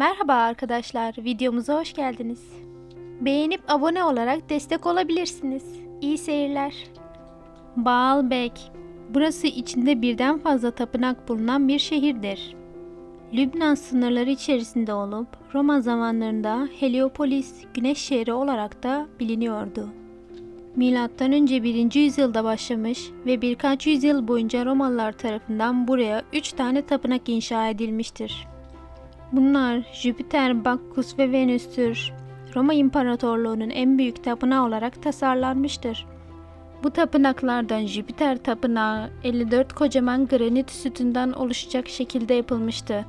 Merhaba arkadaşlar, videomuza hoş geldiniz. Beğenip abone olarak destek olabilirsiniz. İyi seyirler. Baalbek Burası içinde birden fazla tapınak bulunan bir şehirdir. Lübnan sınırları içerisinde olup Roma zamanlarında Heliopolis güneş şehri olarak da biliniyordu. Milattan önce 1. yüzyılda başlamış ve birkaç yüzyıl boyunca Romalılar tarafından buraya 3 tane tapınak inşa edilmiştir. Bunlar Jüpiter, Bakkus ve Venüs'tür. Roma İmparatorluğu'nun en büyük tapınağı olarak tasarlanmıştır. Bu tapınaklardan Jüpiter tapınağı 54 kocaman granit sütundan oluşacak şekilde yapılmıştı.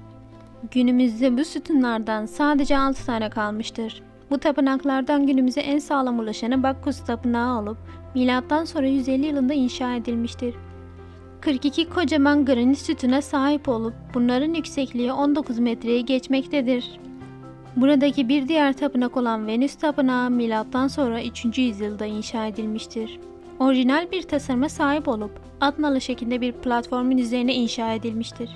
Günümüzde bu sütunlardan sadece 6 tane kalmıştır. Bu tapınaklardan günümüze en sağlam ulaşanı Bakkus tapınağı olup milattan sonra 150 yılında inşa edilmiştir. 42 kocaman granit sütuna sahip olup bunların yüksekliği 19 metreyi geçmektedir. Buradaki bir diğer tapınak olan Venüs Tapınağı milattan sonra 3. yüzyılda inşa edilmiştir. Orijinal bir tasarıma sahip olup atnalı şeklinde bir platformun üzerine inşa edilmiştir.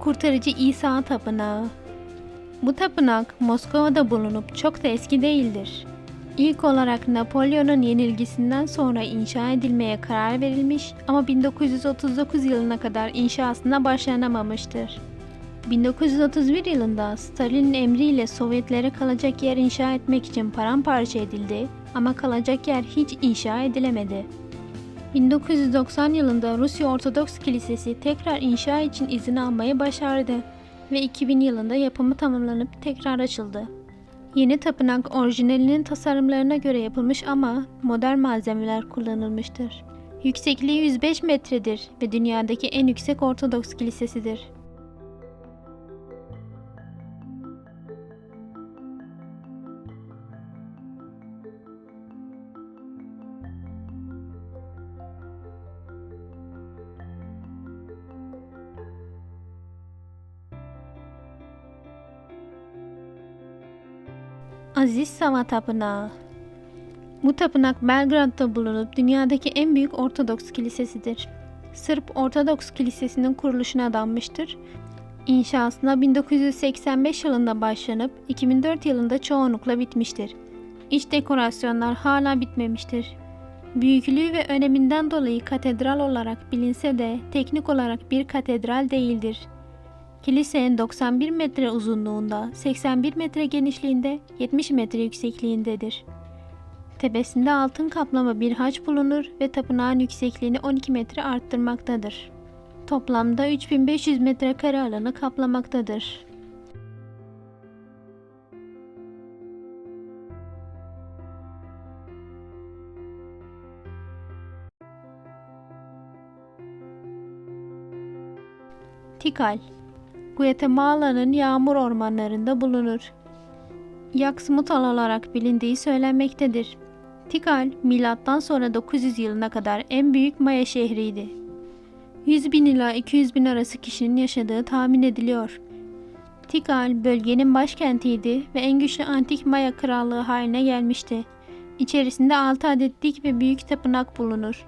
Kurtarıcı İsa Tapınağı Bu tapınak Moskova'da bulunup çok da eski değildir. İlk olarak Napolyon'un yenilgisinden sonra inşa edilmeye karar verilmiş ama 1939 yılına kadar inşasına başlanamamıştır. 1931 yılında Stalin'in emriyle Sovyetlere kalacak yer inşa etmek için paramparça edildi ama kalacak yer hiç inşa edilemedi. 1990 yılında Rusya Ortodoks Kilisesi tekrar inşa için izin almayı başardı ve 2000 yılında yapımı tamamlanıp tekrar açıldı. Yeni tapınak orijinalinin tasarımlarına göre yapılmış ama modern malzemeler kullanılmıştır. Yüksekliği 105 metredir ve dünyadaki en yüksek Ortodoks kilisesidir. Aziz Sava Tapınağı Bu tapınak Belgrad'da bulunup dünyadaki en büyük Ortodoks kilisesidir. Sırp Ortodoks Kilisesi'nin kuruluşuna adanmıştır. İnşasına 1985 yılında başlanıp 2004 yılında çoğunlukla bitmiştir. İç dekorasyonlar hala bitmemiştir. Büyüklüğü ve öneminden dolayı katedral olarak bilinse de teknik olarak bir katedral değildir. Kilise 91 metre uzunluğunda, 81 metre genişliğinde, 70 metre yüksekliğindedir. Tepesinde altın kaplama bir haç bulunur ve tapınağın yüksekliğini 12 metre arttırmaktadır. Toplamda 3500 metrekare alanı kaplamaktadır. Tikal Guatemala'nın yağmur ormanlarında bulunur. Yaxmutal olarak bilindiği söylenmektedir. Tikal, milattan sonra 900 yılına kadar en büyük Maya şehriydi. 100 bin ila 200 bin arası kişinin yaşadığı tahmin ediliyor. Tikal, bölgenin başkentiydi ve en güçlü antik Maya krallığı haline gelmişti. İçerisinde 6 adet dik ve büyük tapınak bulunur.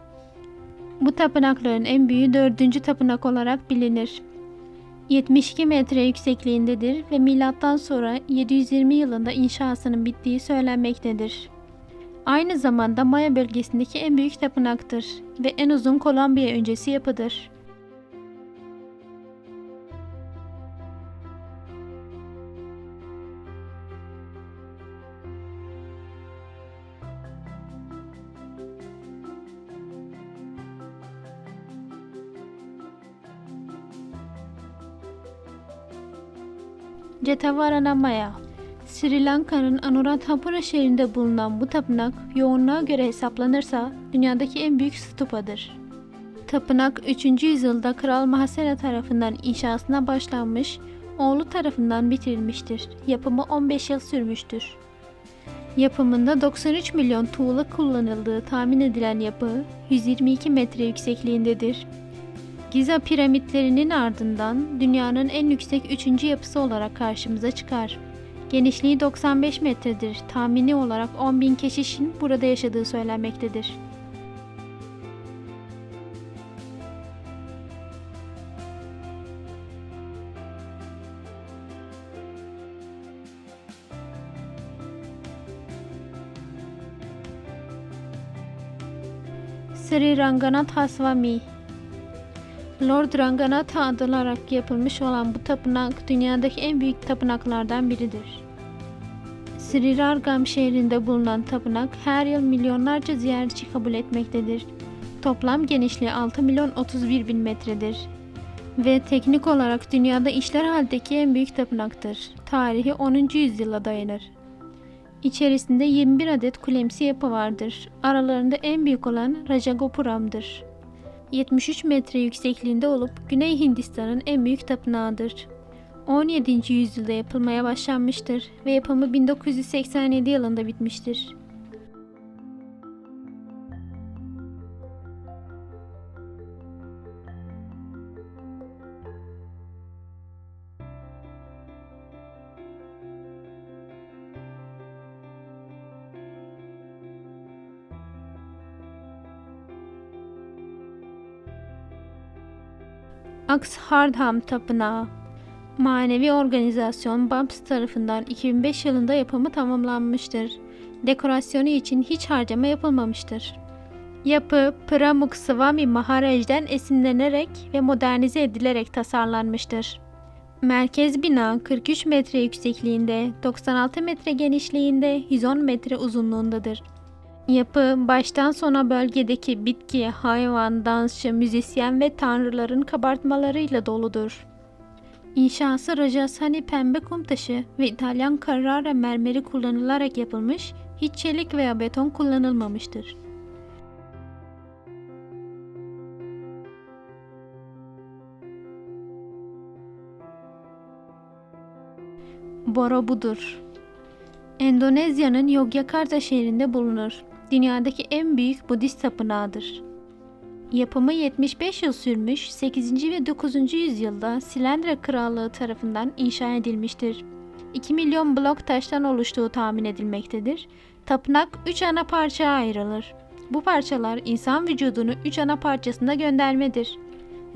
Bu tapınakların en büyüğü 4. tapınak olarak bilinir. 72 metre yüksekliğindedir ve milattan sonra 720 yılında inşasının bittiği söylenmektedir. Aynı zamanda Maya bölgesindeki en büyük tapınaktır ve en uzun Kolombiya öncesi yapıdır. Cetavarana Maya Sri Lanka'nın Anuradhapura şehrinde bulunan bu tapınak yoğunluğa göre hesaplanırsa dünyadaki en büyük stupadır. Tapınak 3. yüzyılda Kral Mahasena tarafından inşasına başlanmış, oğlu tarafından bitirilmiştir. Yapımı 15 yıl sürmüştür. Yapımında 93 milyon tuğla kullanıldığı tahmin edilen yapı 122 metre yüksekliğindedir. Giza piramitlerinin ardından dünyanın en yüksek üçüncü yapısı olarak karşımıza çıkar. Genişliği 95 metredir. Tahmini olarak 10 bin keşişin burada yaşadığı söylenmektedir. Sri Ranganatha Swami Lord Ranganatha adılarak yapılmış olan bu tapınak dünyadaki en büyük tapınaklardan biridir. Sri Rargam şehrinde bulunan tapınak her yıl milyonlarca ziyaretçi kabul etmektedir. Toplam genişliği 6 milyon 31 bin metredir. Ve teknik olarak dünyada işler haldeki en büyük tapınaktır. Tarihi 10. yüzyıla dayanır. İçerisinde 21 adet kulemsi yapı vardır. Aralarında en büyük olan Rajagopuram'dır. 73 metre yüksekliğinde olup Güney Hindistan'ın en büyük tapınağıdır. 17. yüzyılda yapılmaya başlanmıştır ve yapımı 1987 yılında bitmiştir. Akshardham Tapınağı Manevi organizasyon BAMS tarafından 2005 yılında yapımı tamamlanmıştır. Dekorasyonu için hiç harcama yapılmamıştır. Yapı Pramuk Swami Maharaj'den esinlenerek ve modernize edilerek tasarlanmıştır. Merkez bina 43 metre yüksekliğinde, 96 metre genişliğinde, 110 metre uzunluğundadır. Yapı baştan sona bölgedeki bitki, hayvan, dansçı, müzisyen ve tanrıların kabartmalarıyla doludur. İnşası Rajasthani pembe kum taşı ve İtalyan Carrara mermeri kullanılarak yapılmış, hiç çelik veya beton kullanılmamıştır. Borobudur. Endonezya'nın Yogyakarta şehrinde bulunur. Dünyadaki en büyük Budist tapınağıdır. Yapımı 75 yıl sürmüş, 8. ve 9. yüzyılda Silendra Krallığı tarafından inşa edilmiştir. 2 milyon blok taştan oluştuğu tahmin edilmektedir. Tapınak 3 ana parçaya ayrılır. Bu parçalar insan vücudunu 3 ana parçasında göndermedir.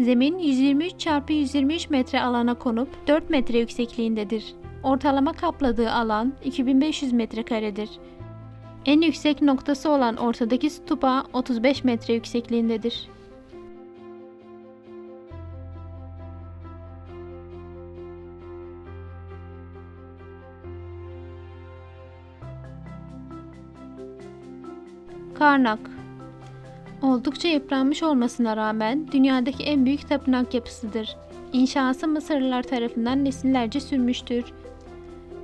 Zemin 123 çarpı 123 metre alana konup 4 metre yüksekliğindedir. Ortalama kapladığı alan 2500 metrekaredir. En yüksek noktası olan ortadaki stupa 35 metre yüksekliğindedir. Karnak Oldukça yıpranmış olmasına rağmen dünyadaki en büyük tapınak yapısıdır. İnşası Mısırlılar tarafından nesillerce sürmüştür.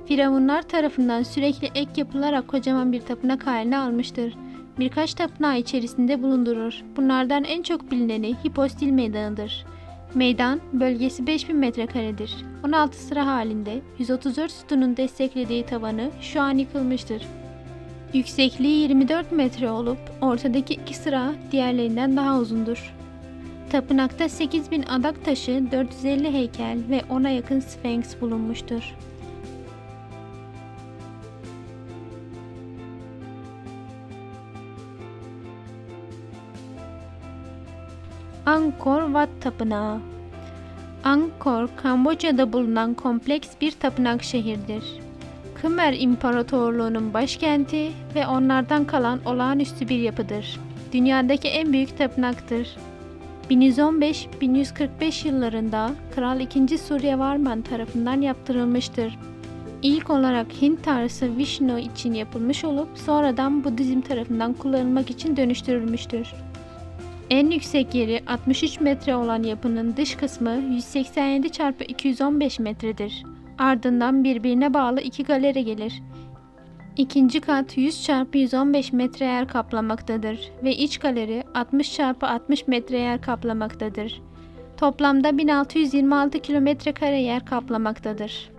Firavunlar tarafından sürekli ek yapılarak kocaman bir tapınak haline almıştır. Birkaç tapınağı içerisinde bulundurur. Bunlardan en çok bilineni Hipostil Meydanı'dır. Meydan bölgesi 5000 metrekaredir. 16 sıra halinde 134 sütunun desteklediği tavanı şu an yıkılmıştır. Yüksekliği 24 metre olup ortadaki iki sıra diğerlerinden daha uzundur. Tapınakta 8000 adak taşı, 450 heykel ve 10'a yakın sphinx bulunmuştur. Angkor Wat Tapınağı Angkor, Kamboçya'da bulunan kompleks bir tapınak şehirdir. Khmer İmparatorluğu'nun başkenti ve onlardan kalan olağanüstü bir yapıdır. Dünyadaki en büyük tapınaktır. 1115-1145 yıllarında Kral II. Suryavarman tarafından yaptırılmıştır. İlk olarak Hint tanrısı Vishnu için yapılmış olup sonradan Budizm tarafından kullanılmak için dönüştürülmüştür. En yüksek yeri 63 metre olan yapının dış kısmı 187 çarpı 215 metredir. Ardından birbirine bağlı iki galeri gelir. İkinci kat 100 çarpı 115 metre yer kaplamaktadır ve iç galeri 60 çarpı 60 metre yer kaplamaktadır. Toplamda 1626 kilometre kare yer kaplamaktadır.